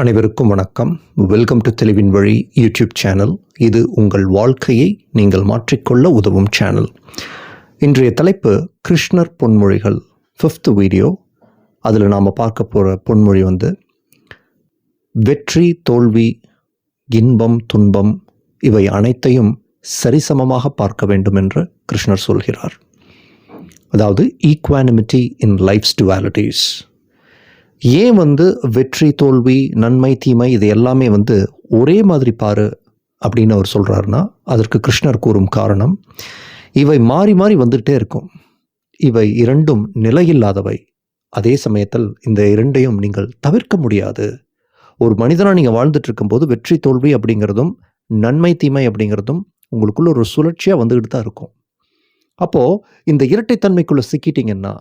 அனைவருக்கும் வணக்கம். Welcome to தெளிவின் வழி யூடியூப் சேனல் இது உங்கள் வாழ்க்கையை நீங்கள் மாற்றிக்கொள்ள உதவும் சேனல் இன்றைய தலைப்பு கிருஷ்ணர் பொன்மொழிகள். ஃபிஃப்த் வீடியோ அதில் நாம் பார்க்க போகிற பொன்மொழி வந்து வெற்றி தோல்வி இன்பம் துன்பம் இவை அனைத்தையும் சரிசமமாக பார்க்க வேண்டும் என்று கிருஷ்ணர் சொல்கிறார். அதாவது ஈக்வானிமிட்டி இன் லைஃப்ஸ் டுவாலிட்டிஸ் ஏன் வந்து வெற்றி தோல்வி நன்மை தீமை இது எல்லாமே வந்து ஒரே மாதிரி பாரு அப்படின்னு அவர் சொல்கிறாருன்னா அதற்கு கிருஷ்ணர் கூறும் காரணம் இவை மாறி மாறி வந்துகிட்டே இருக்கும். இவை இரண்டும் நிலையில்லாதவை. அதே சமயத்தில் இந்த இரண்டையும் நீங்கள் தவிர்க்க முடியாது. ஒரு மனிதனாக நீங்கள் வாழ்ந்துட்டு இருக்கும்போது வெற்றி தோல்வி அப்படிங்கிறதும் நன்மை தீமை அப்படிங்கிறதும் உங்களுக்குள்ள ஒரு சுழற்சியாக வந்துக்கிட்டு தான் இருக்கும். அப்போது இந்த இரட்டைத்தன்மைக்குள்ளே சிக்கிட்டீங்கன்னா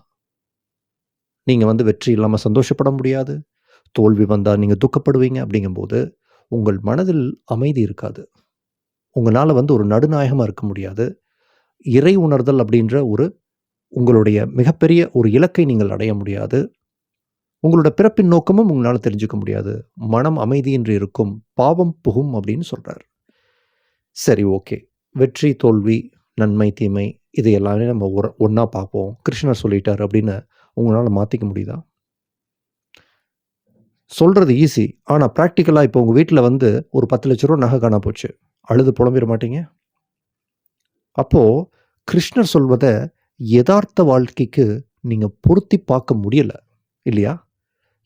நீங்கள் வந்து வெற்றி இல்லாமல் சந்தோஷப்பட முடியாது. தோல்வி வந்தால் நீங்கள் துக்கப்படுவீங்க அப்படிங்கும்போது உங்கள் மனதில் அமைதி இருக்காது. உங்களால் வந்து ஒரு நடுநாயகமாக இருக்க முடியாது. இறை உணர்தல் அப்படின்ற ஒரு உங்களுடைய மிகப்பெரிய ஒரு இலக்கை நீங்கள் அடைய முடியாது. உங்களோட பிறப்பின் நோக்கமும் உங்களால் தெரிஞ்சுக்க முடியாது. மனம் அமைதியின்றி இருக்கும் பாவம் புகும் அப்படின்னு சொல்கிறார் சரி ஓகே. வெற்றி தோல்வி நன்மை தீமை இது எல்லாமே நம்ம ஒரு ஒன்றா பார்ப்போம். கிருஷ்ணர் சொல்லிட்டார் அப்படின்னு உங்களால் மாற்றிக்க முடியுதா? சொல்கிறது ஈஸி ஆனால் ப்ராக்டிக்கலாக இப்போ உங்கள் வீட்டில் வந்து ஒரு பத்து லட்ச ரூபா நகை காணா போச்சு. அழுது புலம்பிட மாட்டீங்க? அப்போது கிருஷ்ணர் சொல்வதை யதார்த்த வாழ்க்கைக்கு நீங்கள் பொருத்தி பார்க்க முடியலை இல்லையா?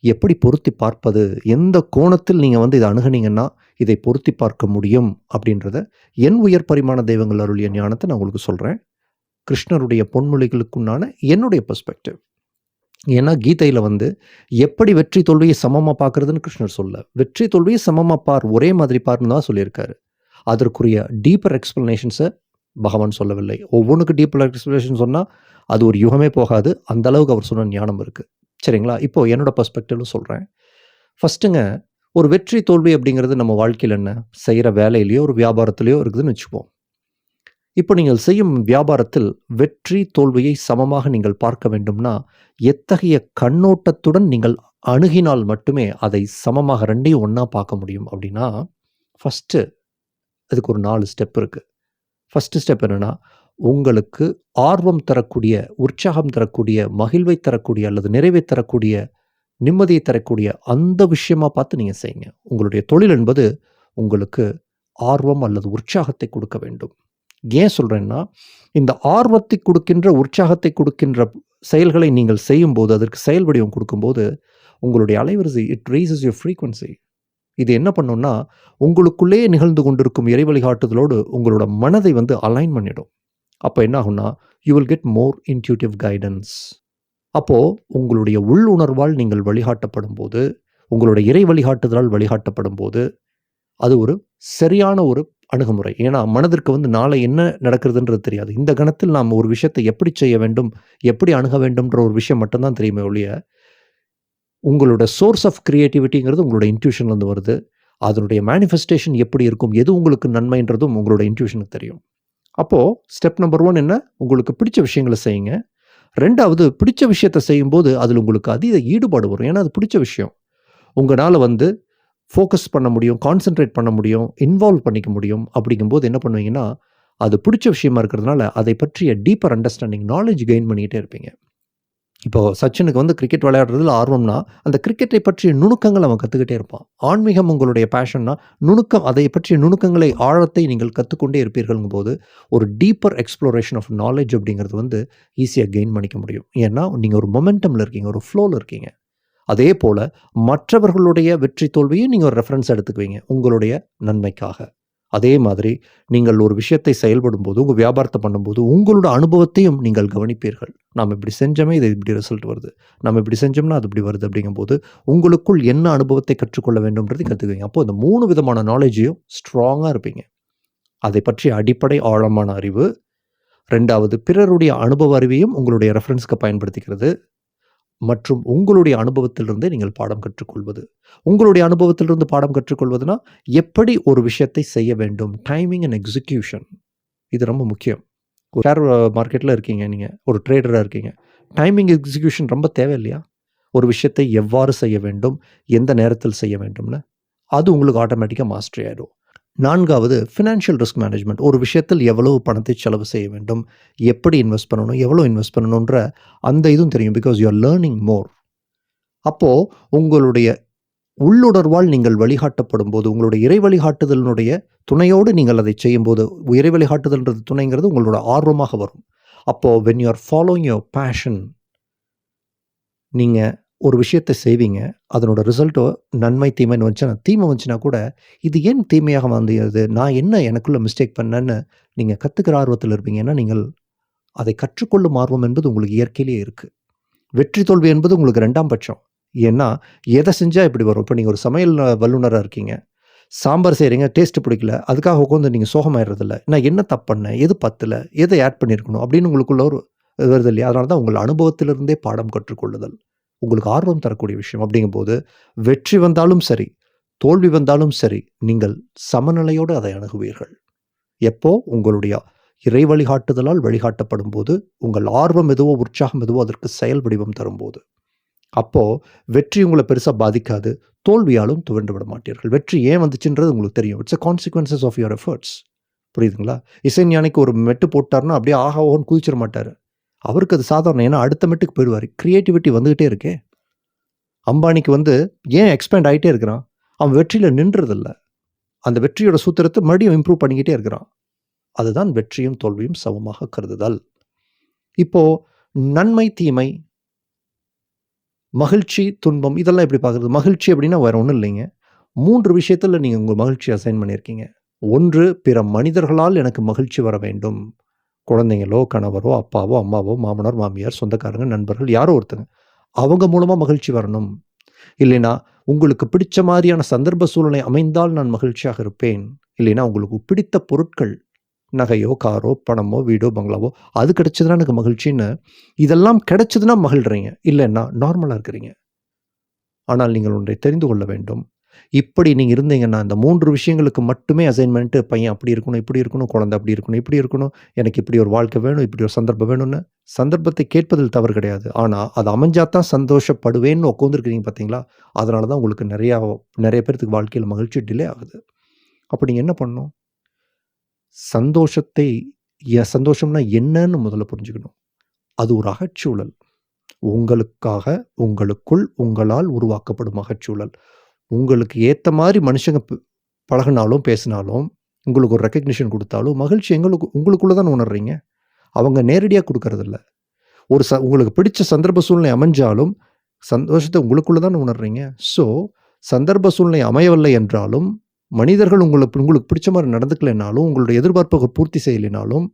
எப்படி பொருத்தி பார்ப்பது? எந்த கோணத்தில் நீங்கள் வந்து இதை அணுகுனீங்கன்னா இதை பொருத்தி பார்க்க முடியும் அப்படின்றத என் உயர் பரிமாண தெய்வங்கள் அருளிய ஞானத்தை நான் உங்களுக்கு சொல்கிறேன் கிருஷ்ணருடைய பொன்மொழிகளுக்குண்டான என்னுடைய பெர்ஸ்பெக்டிவ் ஏன்னா கீதையில் வந்து எப்படி வெற்றி தோல்வியை சமமாக பார்க்குறதுன்னு கிருஷ்ணர் சொல்ல வெற்றி தோல்வியை சமமாக பார் ஒரே மாதிரி பார்னு தான் சொல்லியிருக்காரு. அதற்குரிய டீப்பர் எக்ஸ்ப்ளனேஷன்ஸை பகவான் சொல்லவில்லை. ஒவ்வொன்றுக்கு டீப்பர் எக்ஸ்ப்ளனேஷன் சொன்னால் அது ஒரு யுகமே போகாது. அந்த அளவுக்கு அவர் சொன்ன ஞானம் இருக்குது சரிங்களா? இப்போது என்னோட பர்ஸ்பெக்டிவ்ல சொல்கிறேன் ஃபஸ்ட்டுங்க ஒரு வெற்றி தோல்வி அப்படிங்கிறது நம்ம வாழ்க்கையில் என்ன? செய்கிற வேலையிலையோ ஒரு வியாபாரத்துலையோ இருக்குதுன்னு வச்சுப்போம் இப்போ நீங்கள் செய்யும் வியாபாரத்தில் வெற்றி தோல்வியை சமமாக நீங்கள் பார்க்க வேண்டும்னா எத்தகைய கண்ணோட்டத்துடன் நீங்கள் அணுகினால் மட்டுமே அதை சமமாக ரெண்டையும் ஒன்றா பார்க்க முடியும் அப்படின்னா ஃபஸ்ட்டு அதுக்கு ஒரு நாலு ஸ்டெப் இருக்குது ஃபஸ்ட்டு ஸ்டெப் என்னென்னா உங்களுக்கு ஆர்வம் தரக்கூடிய உற்சாகம் தரக்கூடிய மகிழ்வை தரக்கூடிய அல்லது நிறைவை தரக்கூடிய நிம்மதியை தரக்கூடிய அந்த விஷயமா பார்த்து நீங்கள் செய்யுங்க. உங்களுடைய தொழில் என்பது உங்களுக்கு ஆர்வம் அல்லது உற்சாகத்தை கொடுக்க வேண்டும். ஏன் சொல்கிறேன்னா இந்த ஆர்வத்தை கொடுக்கின்ற உற்சாகத்தை கொடுக்கின்ற செயல்களை நீங்கள் செய்யும்போது அதற்கு செயல் வடிவம் கொடுக்கும்போது உங்களுடைய அலைவரிசை இட் ரீசஸ் யூர் ஃப்ரீக்வன்சி இது என்ன பண்ணுன்னா உங்களுக்குள்ளேயே நிகழ்ந்து கொண்டிருக்கும் இறை வழிகாட்டுதலோடு உங்களோட மனதை வந்து அலைன் பண்ணிடும். அப்போ என்ன ஆகும்னா you will get more intuitive guidance அப்போது உங்களுடைய உள்ளுணர்வால் நீங்கள் வழிகாட்டப்படும் போது உங்களுடைய இறை வழிகாட்டுதலால் வழிகாட்டப்படும் போது அது ஒரு சரியான ஒரு அணுகுமுறை. ஏன்னா மனதிற்கு வந்து நாளை என்ன நடக்கிறதுன்றது தெரியாது. இந்த கணத்தில் நாம் ஒரு விஷயத்தை எப்படி செய்ய வேண்டும் எப்படி அணுக வேண்டும்ன்ற ஒரு விஷயம் மட்டும்தான் தெரியுமே ஒழிய உங்களோட சோர்ஸ் ஆஃப் கிரியேட்டிவிட்டிங்கிறது உங்களோட இன்ட்யூஷன்லேருந்து வருது. அதனுடைய மேனிஃபெஸ்டேஷன் எப்படி இருக்கும் எது உங்களுக்கு நன்மைன்றதும் உங்களோட இன்ட்யூஷனுக்கு தெரியும். அப்போது ஸ்டெப் நம்பர் ஒன் என்ன? உங்களுக்கு பிடிச்ச விஷயங்களை செய்யுங்க. ரெண்டாவது பிடிச்ச விஷயத்தை செய்யும்போது அதில் உங்களுக்கு அதீத ஈடுபாடு வரும். ஏன்னா அது பிடிச்ச விஷயம். உங்களால் வந்து ஃபோக்கஸ் பண்ண முடியும் கான்சென்ட்ரேட் பண்ண முடியும் இன்வால்வ் பண்ணிக்க முடியும் அப்படிங்கும்போது என்ன பண்ணுவீங்கன்னா அது பிடிச்ச விஷயமா இருக்கிறதுனால அதை பற்றிய டீப்பர் அண்டர்ஸ்டாண்டிங் நாலேஜ் கெயின் பண்ணிக்கிட்டே இருப்பீங்க. இப்போ சச்சினுக்கு வந்து கிரிக்கெட் விளையாடுறதுல ஆர்வம்னா அந்த கிரிக்கெட்டை பற்றிய நுணுக்கங்கள் அவன் கற்றுக்கிட்டே இருப்பான். ஆன்மீகம் உங்களுடைய பேஷன்னா நுணுக்கம் அதை பற்றிய நுணுக்கங்களை ஆழத்தை நீங்கள் கற்றுக்கொண்டே இருப்பீர்களுங்கும் போது ஒரு டீப்பர் எக்ஸ்ப்ளோரேஷன் ஆஃப் நாலேஜ் அப்படிங்கிறது வந்து ஈஸியாக கெயின் பண்ணிக்க முடியும். ஏன்னா நீங்கள் ஒரு மொமெண்டமில் இருக்கீங்க ஒரு ஃப்ளோவில் இருக்கீங்க. அதே போல் மற்றவர்களுடைய வெற்றி தோல்வியும் நீங்கள் ஒரு ரெஃபரன்ஸ் எடுத்துக்குவீங்க உங்களுடைய நன்மைக்காக. அதே மாதிரி நீங்கள் ஒரு விஷயத்தை செயல்படும் போது உங்கள் வியாபாரத்தை பண்ணும்போது உங்களோட அனுபவத்தையும் நீங்கள் கவனிப்பீர்கள். நாம் இப்படி செஞ்சோமே இது இப்படி ரிசல்ட் வருது. நம்ம இப்படி செஞ்சோம்னா அது இப்படி வருது அப்படிங்கும்போது உங்களுக்குள் என்ன அனுபவத்தை கற்றுக்கொள்ள வேண்டும்ன்றது கற்றுக்குவீங்க அப்போது இந்த மூணு விதமான நாலேஜையும் ஸ்ட்ராங்காக இருப்பீங்க. அதை பற்றி அடிப்படை ஆழமான அறிவு. ரெண்டாவது பிறருடைய அனுபவ அறிவையும் உங்களுடைய ரெஃபரன்ஸ்க்கு பயன்படுத்திக்கிறது. மற்றும் உங்களுடைய அனுபவத்திலிருந்தே நீங்கள் பாடம் கற்றுக்கொள்வது. உங்களுடைய அனுபவத்திலிருந்து பாடம் கற்றுக்கொள்வதுனா எப்படி ஒரு விஷயத்தை செய்ய வேண்டும்? டைமிங் அண்ட் எக்ஸிக்யூஷன் இது ரொம்ப முக்கியம். ஒரு ஷேர் மார்க்கெட்டில் இருக்கீங்க நீங்கள் ஒரு ட்ரேடராக இருக்கீங்க. டைமிங் எக்ஸிக்யூஷன் ரொம்ப தேவை இல்லையா ஒரு விஷயத்தை எவ்வாறு செய்ய வேண்டும்? எந்த நேரத்தில் செய்ய வேண்டும்னு? அது உங்களுக்கு ஆட்டோமேட்டிக்காக மாஸ்டரி ஆகிடும் நான்காவது ஃபினான்ஷியல் ரிஸ்க் மேனேஜ்மெண்ட் ஒரு விஷயத்தில் எவ்வளவு பணத்தை செலவு செய்ய வேண்டும்? எப்படி இன்வெஸ்ட் பண்ணணும்? எவ்வளோ இன்வெஸ்ட் பண்ணணுன்ற அந்த இதுவும் தெரியும். Because you are learning more அப்போது உங்களுடைய உள்ளுணர்வால் நீங்கள் வழிகாட்டப்படும் போது உங்களுடைய இறை வழிகாட்டுதலினுடைய துணையோடு நீங்கள் அதை செய்யும்போது இறை வழிகாட்டுதல்ன்றது துணைங்கிறது உங்களோட ஆர்வமாக வரும். அப்போது when you are following your passion நீங்கள் ஒரு விஷயத்தை செய்வீங்க அதனோட ரிசல்ட்டோ நன்மை தீமைன்னு வந்துச்சுன்னா தீமை வந்துச்சுன்னா கூட இது ஏன் தீமையாக வந்தது நான் என்ன எனக்குள்ளே மிஸ்டேக் பண்ணேன்னு நீங்கள் கற்றுக்கிற ஆர்வத்தில் இருப்பீங்கன்னா நீங்கள் அதை கற்றுக்கொள்ளும் ஆர்வம் என்பது உங்களுக்கு இயற்கையிலேயே இருக்குது வெற்றி தோல்வி என்பது உங்களுக்கு ரெண்டாம் பட்சம். ஏன்னா எதை செஞ்சால் இப்படி வரும்? இப்போ நீங்கள் ஒரு சமையல் வல்லுநராக இருக்கீங்க. சாம்பார் செய்கிறீங்க டேஸ்ட் பிடிக்கல. அதுக்காக உட்காந்து நீங்கள் சோகமாயிடுறதில்ல. நான் என்ன தப்பு பண்ணேன்? எது பத்தில்? எதை ஆட் பண்ணியிருக்கணும்? அப்படின்னு உங்களுக்குள்ள ஒரு வருது இல்லையா? அதனால தான் உங்கள் அனுபவத்திலிருந்தே பாடம் கற்றுக்கொள்ளுதல். உங்களுக்கு ஆர்வம் தரக்கூடிய விஷயம் அப்படிங்கும்போது வெற்றி வந்தாலும் சரி தோல்வி வந்தாலும் சரி நீங்கள் சமநிலையோடு அதை அணுகுவீர்கள். எப்போ? உங்களுடைய இறை வழிகாட்டுதலால் வழிகாட்டப்படும் போது உங்கள் ஆர்வம் எதுவோ உற்சாகம் எதுவோ அதற்கு செயல் வடிவம் தரும்போது. அப்போது வெற்றி உங்களை பெருசாக பாதிக்காது தோல்வியாலும் துவண்டு விட மாட்டீர்கள். வெற்றி ஏன் வந்துச்சுன்றது உங்களுக்கு தெரியும். It's a consequences of your efforts புரியுதுங்களா? இசைஞானிக்கு ஒரு மெட்டு போட்டார்னா அப்படியே ஆஹா ஓன்னு குதிச்சிட மாட்டார். அவருக்கு அது சாதாரணம் ஏன்னா அடுத்த மெட்டுக்கு போயிடுவார். க்ரியேட்டிவிட்டி வந்துக்கிட்டே இருக்கே. அம்பானிக்கு வந்து ஏன் எக்ஸ்பேண்ட் ஆகிட்டே இருக்கிறான்? அவன் வெற்றியில் நின்றதில்ல. அந்த வெற்றியோட சூத்திரத்தை மறுபடியும் இம்ப்ரூவ் பண்ணிக்கிட்டே இருக்கிறான். அதுதான் வெற்றியும் தோல்வியும் சமமாக கருதுதல். இப்போது நன்மை தீமை மகிழ்ச்சி துன்பம் இதெல்லாம் எப்படி பார்க்குறது? மகிழ்ச்சி அப்படின்னா வேறு ஒன்றும் இல்லைங்க. மூன்று விஷயத்தில் நீங்கள் உங்கள் மகிழ்ச்சி அசைன் பண்ணியிருக்கீங்க. ஒன்று பிற மனிதர்களால் எனக்கு மகிழ்ச்சி வர வேண்டும். குழந்தைங்களோ கணவரோ அப்பாவோ அம்மாவோ மாமனார் மாமியார் சொந்தக்காரங்க நண்பர்கள் யாரோ ஒருத்தங்க அவங்க மூலமாக மகிழ்ச்சி வரணும். இல்லைனா உங்களுக்கு பிடிச்ச மாதிரியான சந்தர்ப்ப சூழ்நிலை அமைந்தால் நான் மகிழ்ச்சியாக இருப்பேன். இல்லைனா உங்களுக்கு பிடித்த பொருட்கள் நகையோ காரோ பணமோ வீடோ பங்களாவோ அது கிடைச்சதுன்னா எனக்கு மகிழ்ச்சின்னு இதெல்லாம் கிடைச்சதுன்னா மகிழ்றீங்க. இல்லைன்னா நார்மலாக இருக்கிறீங்க. ஆனால் நீங்கள் ஒன்றை தெரிந்து கொள்ள வேண்டும். இப்படி நீங்கள் இருந்தீங்கன்னா இந்த மூன்று விஷயங்களுக்கு மட்டுமே அசைன்மெண்ட்டு பையன் அப்படி இருக்கணும் இப்படி இருக்கணும் குழந்தை அப்படி இருக்கணும் இப்படி இருக்கணும் எனக்கு இப்படி ஒரு வாழ்க்கை வேணும் இப்படி ஒரு சந்தர்ப்பம் வேணும்னு சந்தர்ப்பத்தை கேட்பதில் தவறு கிடையாது. ஆனால் அது அமைஞ்சாதான் சந்தோஷப்படுவேன்னு உட்காந்துருக்கிறீங்க பார்த்தீங்களா? அதனால தான் உங்களுக்கு நிறையா நிறைய பேர்த்துக்கு வாழ்க்கையில் மகிழ்ச்சி டிலே ஆகுது. அப்போ நீங்கள் என்ன பண்ணணும்? சந்தோஷத்தை சந்தோஷம்னா என்னன்னு முதல்ல புரிஞ்சுக்கணும். அது ஒரு அகச்சூழல். உங்களுக்காக உங்களுக்குள் உங்களால் உருவாக்கப்படும் அகச்சூழல். உங்களுக்கு ஏற்ற மாதிரி மனுஷங்க பழகினாலும் பேசினாலும் உங்களுக்கு ஒரு ரெக்கக்னிஷன் கொடுத்தாலும் மகிழ்ச்சி எங்களுக்கு உங்களுக்குள்ளே தான் உணர்றீங்க? அவங்க நேரடியாக கொடுக்கறதில்ல. ஒரு ச உங்களுக்கு பிடிச்ச சந்தர்ப்ப சூழ்நிலை அமைஞ்சாலும் சந்தோஷத்தை உங்களுக்குள்ளே தான் உணர்றீங்க? ஸோ சந்தர்ப்ப சூழ்நிலை அமையவில்லை என்றாலும் மனிதர்கள் உங்களுக்கு உங்களுக்கு பிடிச்ச மாதிரி நடந்துக்கலைனாலும் உங்களுடைய எதிர்பார்ப்புகள் பூர்த்தி செய்யலைனாலும்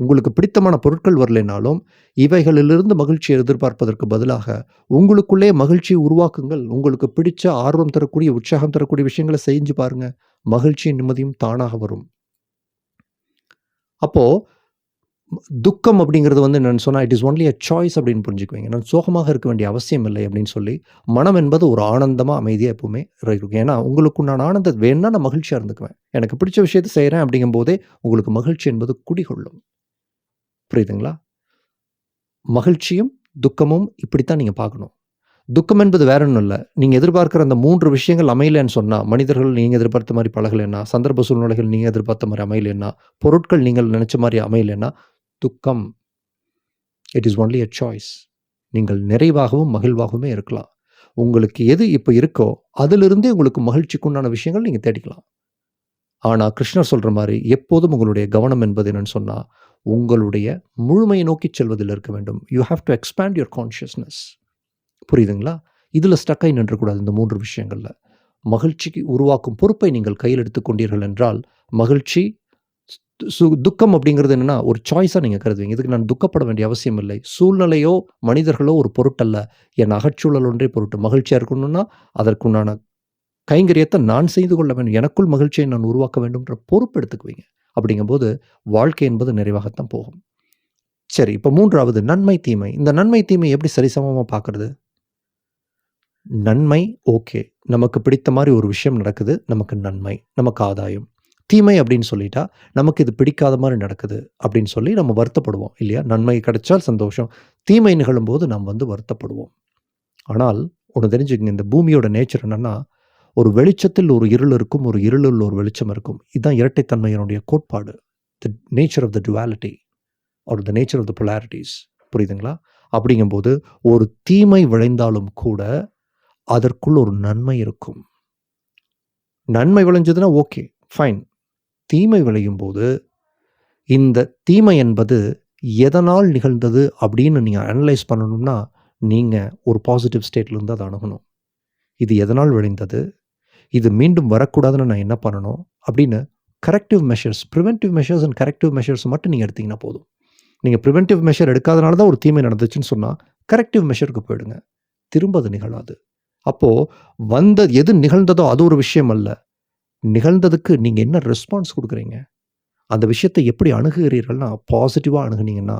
உங்களுக்கு பிடித்தமான பொருட்கள் வரலைனாலும் இவைகளிலிருந்து மகிழ்ச்சியை எதிர்பார்ப்பதற்கு பதிலாக உங்களுக்குள்ளே மகிழ்ச்சியை உருவாக்குங்கள். உங்களுக்கு பிடிச்ச ஆர்வம் தரக்கூடிய உற்சாகம் தரக்கூடிய விஷயங்களை செஞ்சு பாருங்க. மகிழ்ச்சியும் நிம்மதியும் தானாக வரும். அப்போ துக்கம் அப்படிங்கிறது வந்து நான் சொன்னால் it is only a choice அப்படின்னு புரிஞ்சுக்குவீங்க. நான் சோகமாக இருக்க வேண்டிய அவசியம் இல்லை அப்படின்னு சொல்லி மனம் என்பது ஒரு ஆனந்தமாக அமைதியாக எப்பவுமே இருக்கும் ஏன்னா உங்களுக்கு நான் ஆனந்தம் வேணும்னா நான் மகிழ்ச்சியாக இருந்துக்குவேன். எனக்கு பிடிச்ச விஷயத்தை செய்கிறேன் அப்படிங்கும்போதே உங்களுக்கு மகிழ்ச்சி என்பது குடிகொள்ளும். புரியுதுங்களா? மகிழ்ச்சியும் துக்கமும் இப்படித்தான் நீங்கள் பார்க்கணும். துக்கம் என்பது வேற ஒன்றும் இல்லை. நீங்கள் எதிர்பார்க்குற அந்த மூன்று விஷயங்கள் அமையலைன்னு சொன்னால் மனிதர்கள் நீங்கள் எதிர்பார்த்த மாதிரி பழகலைன்னா சந்தர்ப்ப சூழ்நிலைகள் நீங்கள் எதிர்பார்த்த மாதிரி அமையலைன்னா பொருட்கள் நீங்கள் நினச்ச மாதிரி அமையலைன்னா துக்கம் it is only a choice நீங்கள் நிறைவாகவும் மகிழ்வாகவுமே இருக்கலாம். உங்களுக்கு எது இப்போ இருக்கோ அதிலிருந்தே உங்களுக்கு மகிழ்ச்சிக்குண்டான விஷயங்கள் நீங்கள் தேடிக்கலாம். ஆனால் கிருஷ்ணர் சொல்கிற மாதிரி எப்போதும் உங்களுடைய கவனம் என்பது என்னன்னு சொன்னால் உங்களுடைய முழுமையை நோக்கி செல்வதில் இருக்க வேண்டும். You have to expand your consciousness புரியுதுங்களா? இதில் ஸ்டக்காய் நின்றக்கூடாது இந்த மூன்று விஷயங்களில். மகிழ்ச்சிக்கு உருவாக்கும் பொறுப்பை நீங்கள் கையில் எடுத்துக்கொண்டீர்கள் என்றால் மகிழ்ச்சி சு துக்கம் அப்படிங்கிறது என்னென்னா ஒரு சாய்ஸாக நீங்கள் கருதுவீங்க. இதுக்கு நான் துக்கப்பட வேண்டிய அவசியம் இல்லை. சூழ்நிலையோ மனிதர்களோ ஒரு பொருட்டல்ல. என் அகச்சூழல் ஒன்றே பொருட்டு மகிழ்ச்சியாக இருக்கணும்னா அதற்குண்டான கைங்கரியத்தை நான் செய்து கொள்ள வேண்டும் எனக்குள் மகிழ்ச்சியை நான் உருவாக்க வேண்டும்ன்ற பொறுப்பு எடுத்துக்குவீங்க. அப்படிங்கும்போது வாழ்க்கை என்பது நிறைவாகத்தான் போகும். சரி இப்போ மூன்றாவது நன்மை தீமை. இந்த நன்மை தீமை எப்படி சரிசமமாக பார்க்குறது? நன்மை ஓகே. நமக்கு பிடித்த மாதிரி ஒரு விஷயம் நடக்குது நமக்கு நன்மை நமக்கு ஆதாயம். தீமை அப்படின்னு சொல்லிட்டா நமக்கு இது பிடிக்காத மாதிரி நடக்குது அப்படின்னு சொல்லி நம்ம வருத்தப்படுவோம் இல்லையா? நன்மை கிடைச்சால் சந்தோஷம். தீமை நிகழும்போது நாம் வந்து வருத்தப்படுவோம். ஆனால் ஒன்று தெரிஞ்சுக்கங்க இந்த பூமியோட நேச்சர் என்னென்னா ஒரு வெளிச்சத்தில் ஒரு இருள் இருக்கும் ஒரு இருளில் ஒரு வெளிச்சம் இருக்கும். இதுதான் இரட்டைத்தன்மையினுடைய கோட்பாடு. The nature of the duality are the nature of the polarities புரியுதுங்களா? அப்படிங்கும்போது ஒரு தீமை விளைந்தாலும் கூட அதற்குள் ஒரு நன்மை இருக்கும். நன்மை விளைஞ்சதுன்னா ஓகே ஃபைன் தீமை விளையும் போது இந்த தீமை என்பது எதனால் நிகழ்ந்தது அப்படின்னு நீங்கள் அனலைஸ் பண்ணணும்னா நீங்கள் ஒரு பாசிட்டிவ் ஸ்டேட்லேருந்து அதை அணுகணும். இது எதனால் விளைந்தது? இது மீண்டும் வரக்கூடாதுன்னு நான் என்ன பண்ணணும் அப்படின்னு corrective measures preventive measures and corrective measures மட்டும் நீங்கள் எடுத்திங்கன்னா போதும். நீங்கள் ப்ரிவென்டிவ் மெஷர் எடுக்காதனால தான் ஒரு தீமை நடந்துச்சுன்னு சொன்னால் கரெக்டிவ் மெஷருக்கு போயிடுங்க. திரும்ப அது நிகழாது. அப்போது வந்த எது நிகழ்ந்ததோ அது ஒரு விஷயம் அல்ல. நிகழ்ந்ததுக்கு நீங்கள் என்ன ரெஸ்பான்ஸ் கொடுக்குறீங்க? அந்த விஷயத்தை எப்படி அணுகுகிறீர்கள்னா பாசிட்டிவாக அணுகுனீங்கன்னா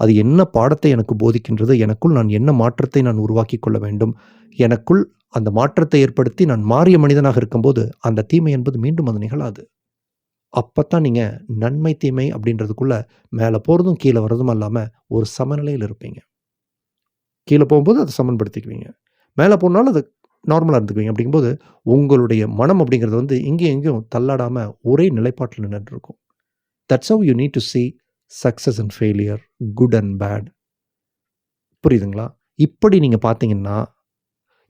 அது என்ன பாடத்தை எனக்கு போதிக்கின்றது எனக்குள் நான் என்ன மாற்றத்தை நான் உருவாக்கி கொள்ள வேண்டும் எனக்குள் அந்த மாற்றத்தை ஏற்படுத்தி நான் மாறிய மனிதனாக இருக்கும்போது அந்த தீமை என்பது மீண்டும் அது நிகழாது. அப்போ தான் நீங்கள் நன்மை தீமை அப்படின்றதுக்குள்ளே மேலே போகிறதும் கீழே வர்றதும் இல்லாமல் ஒரு சமநிலையில் இருப்பீங்க. கீழே போகும்போது அதை சமன்படுத்திக்குவீங்க. மேலே போனாலும் அது நார்மலாக இருந்துக்குவீங்க. அப்படிங்கும்போது உங்களுடைய மனம் அப்படிங்கிறது வந்து இங்கேயும் எங்கேயும் தள்ளாடாமல் ஒரே நிலைப்பாட்டில் நின்றுருக்கும். That's how you need to see success and failure good and bad புரியுதுங்களா? இப்படி நீங்கள் பார்த்தீங்கன்னா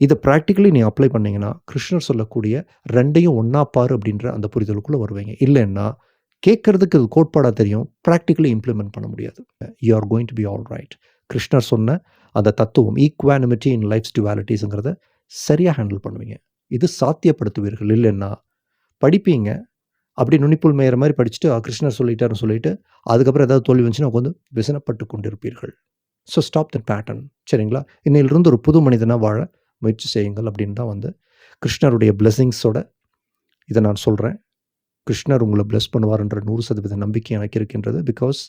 இதை ப்ராக்டிக்கலி நீ அப்ளை பண்ணீங்கன்னா கிருஷ்ணர் சொல்லக்கூடிய ரெண்டையும் ஒன்றா பாரு அப்படின்ற அந்த புரிதலுக்குள்ளே வருவீங்க. இல்லைன்னா கேட்கறதுக்கு இது கோட்பாடாக தெரியும் ப்ராக்டிக்கலி இம்ப்ளிமெண்ட் பண்ண முடியாது. You are going to be all right கிருஷ்ணர் சொன்ன அந்த தத்துவம் ஈக்வானிமிட்டி இன் லைஃப்ஸ் டுவாலிட்டிஸுங்கிறத சரியாக ஹேண்டில் பண்ணுவீங்க. இது சாத்தியப்படுத்துவீர்கள். இல்லைன்னா படிப்பீங்க. அப்படி நுனிப்புள் மேயிற மாதிரி படிச்சுட்டு கிருஷ்ணர் சொல்லிட்டாருன்னு சொல்லிட்டு அதுக்கப்புறம் ஏதாவது தோல்வி வந்துச்சுன்னா உட்காந்து விசனப்பட்டு கொண்டிருப்பீர்கள். ஸோ ஸ்டாப் த பேட்டர்ன் சரிங்களா? இன்னையிலிருந்து ஒரு புது மனிதனாக வாழ முயற்சி செய்யுங்கள் அப்படின்னு தான் வந்து கிருஷ்ணருடைய பிளெஸிங்ஸோட இதை நான் சொல்கிறேன் கிருஷ்ணர் உங்களை பிளஸ் பண்ணுவார்ன்ற நூறு சதவீத நம்பிக்கை எனக்கு இருக்கின்றது. பிகாஸ்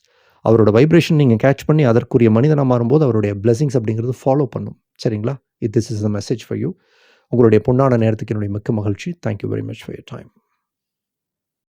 அவரோட வைப்ரேஷன் நீங்கள் கேட்ச் பண்ணி அதற்குரிய மனிதனாக மாறும்போது அவருடைய பிளெஸிங்ஸ் அப்படிங்கிறது ஃபாலோ பண்ணும். சரிங்களா? It this is the message for you உங்களுடைய பொன்னான நேரத்துக்கு என்னுடைய மிக்க மகிழ்ச்சி. Thank you very much for your time